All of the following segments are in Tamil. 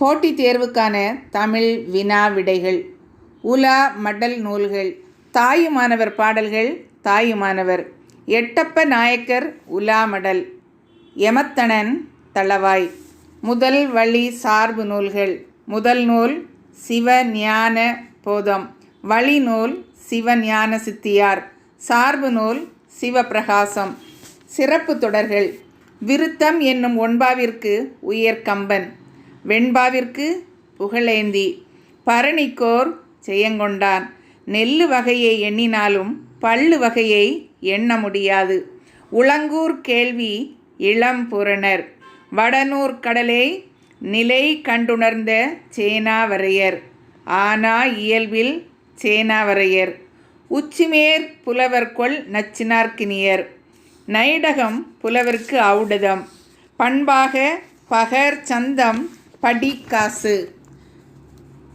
போட்டித் தேர்வுக்கான தமிழ் வினா விடைகள் உலா மடல் நூல்கள் தாயுமானவர் பாடல்கள் தாயுமானவர் எட்டப்ப நாயக்கர் உலா மடல் எமத்தனன் தளவாய் முதல் வழி சார்பு நூல்கள் முதல் நூல் சிவஞான போதம் வழி நூல் சிவஞான சித்தியார் சார்பு நூல் சிவப்பிரகாசம் சிறப்பு தொடர்கள் விருத்தம் என்னும் ஒன்பாவிற்கு உயர் கம்பன். வெண்பாவிற்கு புகழேந்தி பரணிக்கோர் செயங்கொண்டான் நெல்லு வகையை எண்ணினாலும் பல்லு வகையை எண்ண முடியாது. உளங்கூர் கேள்வி இளம் புறனர். வடநூர் கடலை நிலை கண்டுணர்ந்த சேனாவரையர். ஆனா இயல்பில் சேனாவரையர். உச்சிமேர் புலவர் கொள் நச்சினார்க்கினியர் நைடகம் புலவர்க்கு ஔடதம். பண்பாக பகர் சந்தம் படிக்காசு.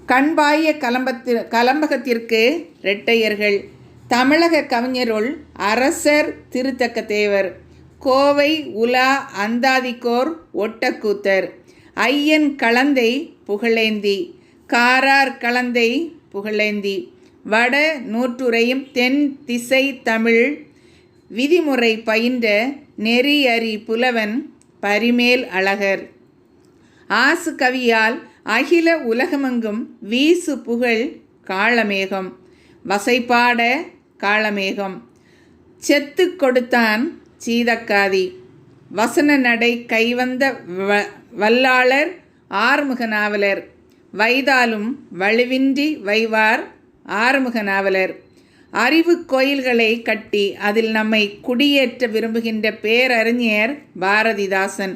கண்பாய கலம்பத்தி கலம்பகத்திற்கு இரட்டையர்கள். தமிழக கவிஞருள் அரசர் திருத்தக்க தேவர் கோவை உலா அந்தாதிக்கோர் ஒட்டக்கூத்தர். ஐயன் கலந்தை புகழேந்தி. காரார் கலந்தை புகழேந்தி. வட நூற்றுரையும் தென் திசை தமிழ் விதிமுறை பயின்ற நெறியறி புலவன் பரிமேல் அழகர். ஆசு கவியால் அகில உலகமெங்கும் வீசு புகழ் காளமேகம் வசைப்பாட காளமேகம் செத்து கொடுத்தான் சீதக்காதி. வசன நடை கைவந்த வ வல்லாளர் ஆறுமுக நாவலர். வைதாலும் வலுவின்றி வைவார் ஆறுமுக நாவலர். அறிவு கோயில்களை கட்டி அதில் நம்மை குடியேற்ற விரும்புகின்ற பேரறிஞர் பாரதிதாசன்.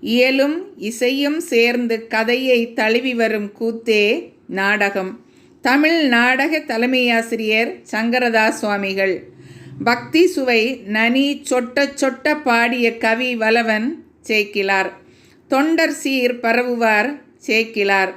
இயலும் இசையும் சேர்ந்து கதையை தழுவி வரும் கூத்தே நாடகம். தமிழ் நாடக தலைமையாசிரியர் சங்கரதாஸ் சுவாமிகள் பக்தி சுவை நனி சொட்ட சொட்ட பாடிய கவி வலவன் சேக்கிலார். தொண்டர் சீர் பரவுவார் சேக்கிலார்.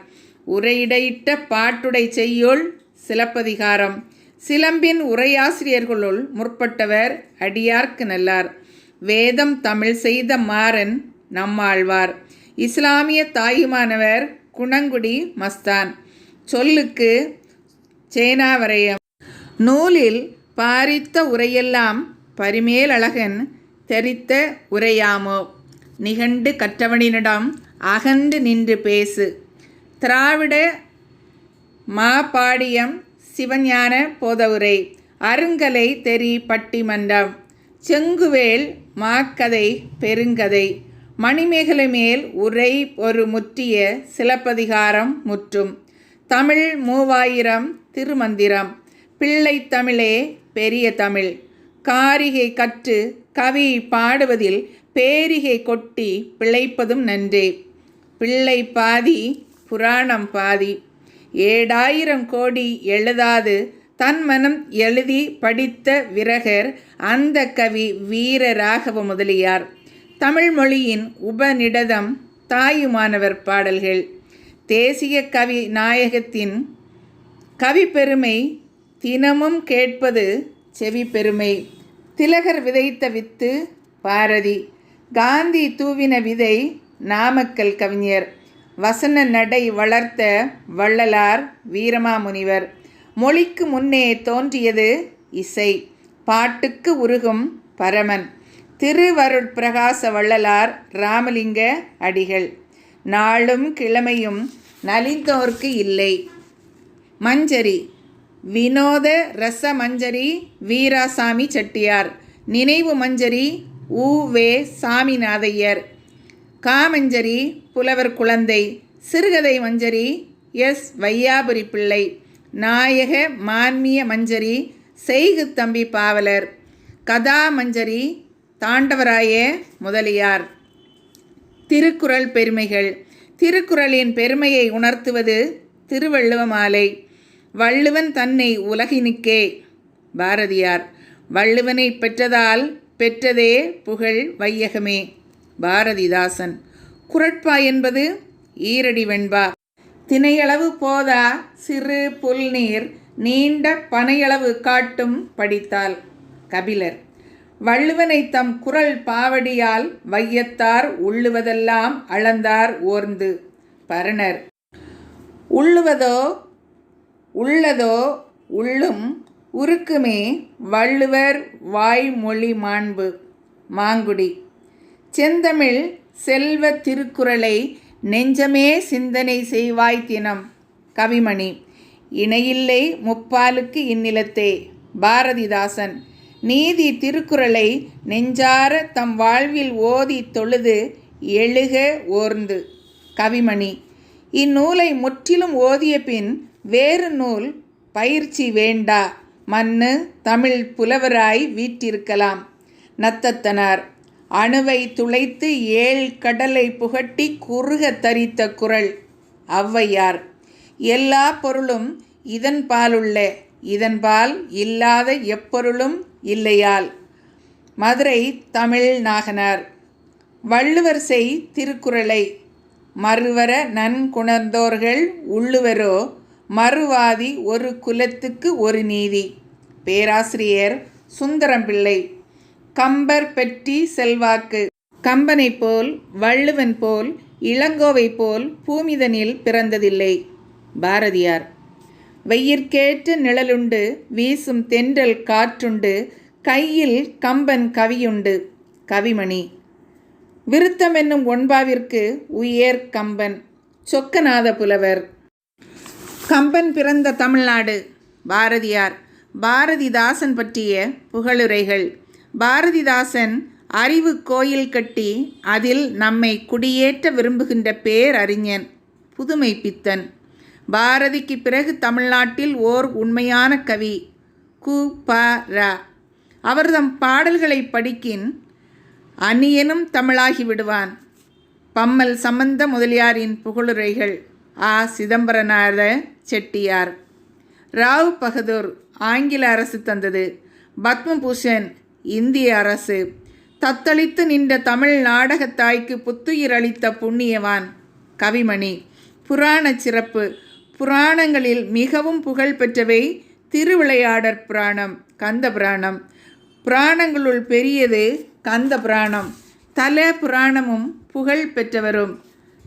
உரையிடையிட்ட பாட்டுடை செய்யுள் சிலப்பதிகாரம். சிலம்பின் உரையாசிரியர்களுள் முற்பட்டவர் அடியார்க்கு நல்லார். வேதம் தமிழ் செய்த மாறன் நம்மாழ்வார். இஸ்லாமிய தாயுமானவர் குணங்குடி மஸ்தான். சொல்லுக்கு சேனாவரையம். நூலில் பாரித்த உரையெல்லாம் பரிமேலழகன் தெரித்த உரையாமோ? நிகண்டு கற்றவனினிடம் அகண்டு நின்று பேசு. திராவிட மாபாடியம் சிவஞான போதவுரை. அருங்கலை தெரி பட்டிமன்றம். செங்குவேல் மாக்கதை பெருங்கதை. மணிமேகலை மேல் உரை ஒரு முற்றிய சிலப்பதிகாரம் முற்றும். தமிழ் மூவாயிரம் திருமந்திரம். பிள்ளை தமிழே பெரிய தமிழ். காரிகை கற்று கவி பாடுவதில் பேரிகை கொட்டி பிழைப்பதும் நன்றே. பிள்ளை பாதி புராணம் பாதி. ஏழாயிரம் கோடி எழுதாது தன் மனம் எழுதி படித்த விரகர் அந்த கவி வீரராகவ முதலியார். தமிழ்மொழியின் உபநிடதம் தாயுமானவர் பாடல்கள். தேசிய கவி நாயகத்தின் கவி பெருமை தினமும் கேட்பது செவி பெருமை திலகர் விதைத்த வித்து பாரதி. காந்தி தூவின விதை நாமக்கல் கவிஞர். வசன நடை வளர்த்த வள்ளலார் வீரமாமுனிவர். மொழிக்கு முன்னே தோன்றியது இசை. பாட்டுக்கு உருகும் பரமன். திருவருட்பிரகாச வள்ளலார் ராமலிங்க அடிகள். நாளும் கிழமையும் நலிந்தோர்க்கு இல்லை. மஞ்சரி வினோத ரச மஞ்சரி வீராசாமி செட்டியார். நினைவு மஞ்சரி உ வே சாமிநாதையர். காமஞ்சரி புலவர் குழந்தை. சிறுகதை மஞ்சரி எஸ். வையாபுரி பிள்ளை. நாயக மான்மிய மஞ்சரி செய்கு தம்பி பாவலர். கதா மஞ்சரி தாண்டவராய முதலியார். திருக்குறள் பெருமைகள். திருக்குறளின் பெருமையை உணர்த்துவது திருவள்ளுவ மாலை. வள்ளுவன் தன்னை உலகினுக்கே. பாரதியார் வள்ளுவனை பெற்றதால் பெற்றதே புகழ் வையகமே. பாரதிதாசன் குரட்பா என்பது ஈரடி வெண்பா. தினையளவு போதா சிறு புல்நீர் நீண்ட பனையளவு காட்டும் படித்தால். கபிலர் வள்ளுவனை தம் குரல் பாவடியால் வையத்தார் உள்ளுவதெல்லாம் அளந்தார் ஓர்ந்து. பரணர். உள்ளுவதோ உள்ளதோ உள்ளும் உருக்குமே வள்ளுவர் வாய்மொழி மாண்பு. மாங்குடி. செந்தமிழ் செல்வ திருக்குறளை நெஞ்சமே சிந்தனை செய்வாய் தினம். கவிமணி. இணையில்லை முப்பாலுக்கு இந்நிலத்தே. பாரதிதாசன். நீதி திருக்குறளை நெஞ்சார தம் வாழ்வில் ஓதி தொழுது எழுக ஓர்ந்து. கவிமணி இந்நூலை முற்றிலும் ஓதிய பின் வேறு நூல் பயிற்சி வேண்டா. மண்ணு தமிழ் புலவராய் வீட்டிருக்கலாம் நத்தத்தனார் அணுவை துளைத்து ஏழ் கடலை புகட்டி குறுக தரித்த குரல் ஔவையார் எல்லா பொருளும் இதன்பாலுள்ள இதன்பால் இல்லாத எப்பொருளும் இல்லையால். மதுரை தமிழ் நாகனார். வள்ளுவர் செய் திருக்குறளை. மறுவர நன்குணர்ந்தோர்கள் உள்ளுவரோ மறுவாதி ஒரு குலத்துக்கு ஒரு நீதி. பேராசிரியர் சுந்தரம்பிள்ளை. கம்பர் பெற்றி செல்வாக்கு. கம்பனை போல் வள்ளுவன் போல் இளங்கோவை போல் பூமிதனில் பிறந்ததில்லை. பாரதியார். வெயிற்கேற்ற நிழலுண்டு வீசும் தென்றல் காற்றுண்டு கையில் கம்பன் கவியுண்டு. கவிமணி விருத்தம் என்னும் ஒன்பாவிற்கு உயர் கம்பன் சொக்கநாத புலவர். கம்பன் பிறந்த தமிழ்நாடு பாரதியார். பாரதிதாசன் பற்றிய புகழுரைகள். பாரதிதாசன் அறிவு கோயில் கட்டி அதில் நம்மை குடியேற்ற விரும்புகின்ற பேரறிஞன் புதுமை பித்தன் பாரதிக்கு பிறகு தமிழ்நாட்டில் ஓர் உண்மையான கவி கு ப ர. அவர்தம் பாடல்களை படிக்கின் அந்நியனும் தமிழாகி விடுவான். பம்மல் சம்பந்த முதலியாரின் புகழுரைகள் ஆ. சிதம்பரநாத செட்டியார். ராவ் பகதூர் ஆங்கில அரசு தந்தது. பத்மபூஷன் இந்திய அரசு. தத்தளித்து நின்ற தமிழ் நாடகத்தாய்க்கு புத்துயிர் அளித்த புண்ணியவான் கவிமணி. புராண சிறப்பு புராணங்களில் மிகவும் புகழ் பெற்றவை திருவிளையாடற் புராணம் கந்த புராணம். புராணங்களுள் பெரியது கந்த புராணம். தல புராணமும் புகழ் பெற்றவரும்.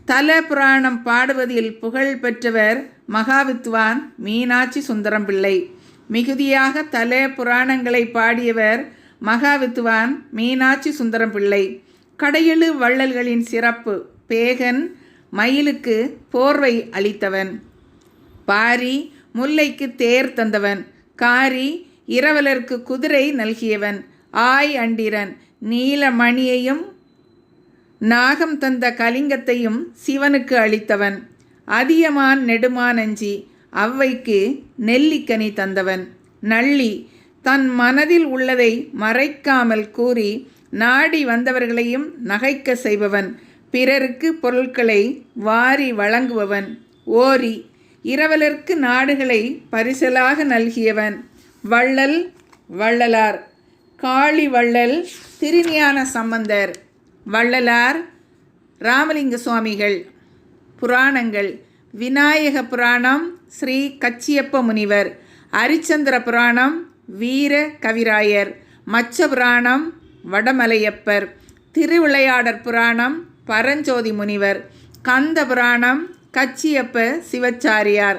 தல புராணம் பாடுவதில் புகழ் பெற்றவர் மகாவித்வான் மீனாட்சி சுந்தரம் பிள்ளை மிகுதியாக தல புராணங்களை பாடியவர் மகாவித்வான் மீனாட்சி சுந்தரம் பிள்ளை கடையெழு வள்ளல்களின் சிறப்பு பேகன் மயிலுக்கு போர்வை அளித்தவன். பாரி முல்லைக்கு தேர் தந்தவன். காரி இரவலருக்கு குதிரை நல்கியவன். ஆய் அண்டிரன் நீலமணியையும் நாகம் தந்த கலிங்கத்தையும் சிவனுக்கு அளித்தவன். அதியமான் நெடுமானஞ்சி அவ்வைக்கு நெல்லிக்கனி தந்தவன். நள்ளி தன் மனதில் உள்ளதை மறைக்காமல் கூறி நாடி வந்தவர்களையும் நகைக்க செய்பவன். பிறருக்கு பொருட்களை வாரி வழங்குபவன். ஓரி இரவலர்க்கு நாடுகளை பரிசலாக நல்கியவன் வள்ளல் வள்ளலார் காளி வள்ளல் திருஞான சம்பந்தர் வள்ளலார் ராமலிங்க சுவாமிகள் புராணங்கள் விநாயக புராணம் ஸ்ரீ கச்சியப்ப முனிவர் அரிச்சந்திர புராணம் வீர கவிராயர் மச்ச புராணம் வடமலையப்பர் திருவிளையாடற் புராணம் பரஞ்சோதி முனிவர் கந்த புராணம் கச்சியப்ப சிவச்சாரியார்.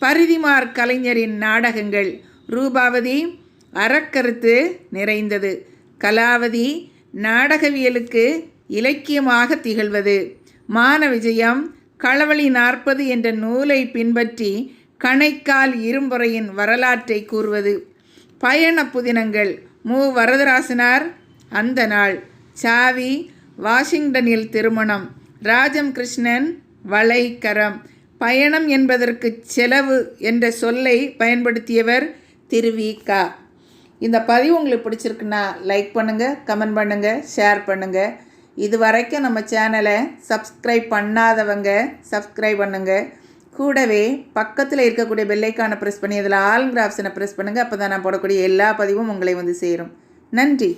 பரிதிமார் கலைஞரின் நாடகங்கள் ரூபாவதி அறக்கருத்து நிறைந்தது. கலாவதி நாடகவியலுக்கு இலக்கியமாக திகழ்வது. மான விஜயம் களவழி நாற்பது என்ற நூலை பின்பற்றி கணைக்கால் இரும்புறையின் வரலாற்றை கூறுவது. பயண புதினங்கள் மு. வரதராசனார் அந்த நாள். சாவி வாஷிங்டனில் திருமணம். ராஜம் கிருஷ்ணன் வளைக்கரம் பயணம் என்பதற்கு செலவு என்ற சொல்லை பயன்படுத்தியவர் திருவிகா இந்த பதிவு உங்களுக்கு பிடிச்சிருக்குன்னா லைக் பண்ணுங்கள் கமெண்ட் பண்ணுங்கள் ஷேர் பண்ணுங்கள் இது வரைக்கும் நம்ம சேனலை சப்ஸ்கிரைப் பண்ணாதவங்க சப்ஸ்கிரைப் பண்ணுங்கள் கூடவே பக்கத்தில் இருக்கக்கூடிய பெல்லைக்கான ப்ரெஸ் பண்ணி அதில் ஆளுங்கிற ஆப்ஷனை ப்ரெஸ் பண்ணுங்கள் அப்போ தான் நான் போடக்கூடிய எல்லா பதிவும் உங்களை வந்து சேரும். நன்றி.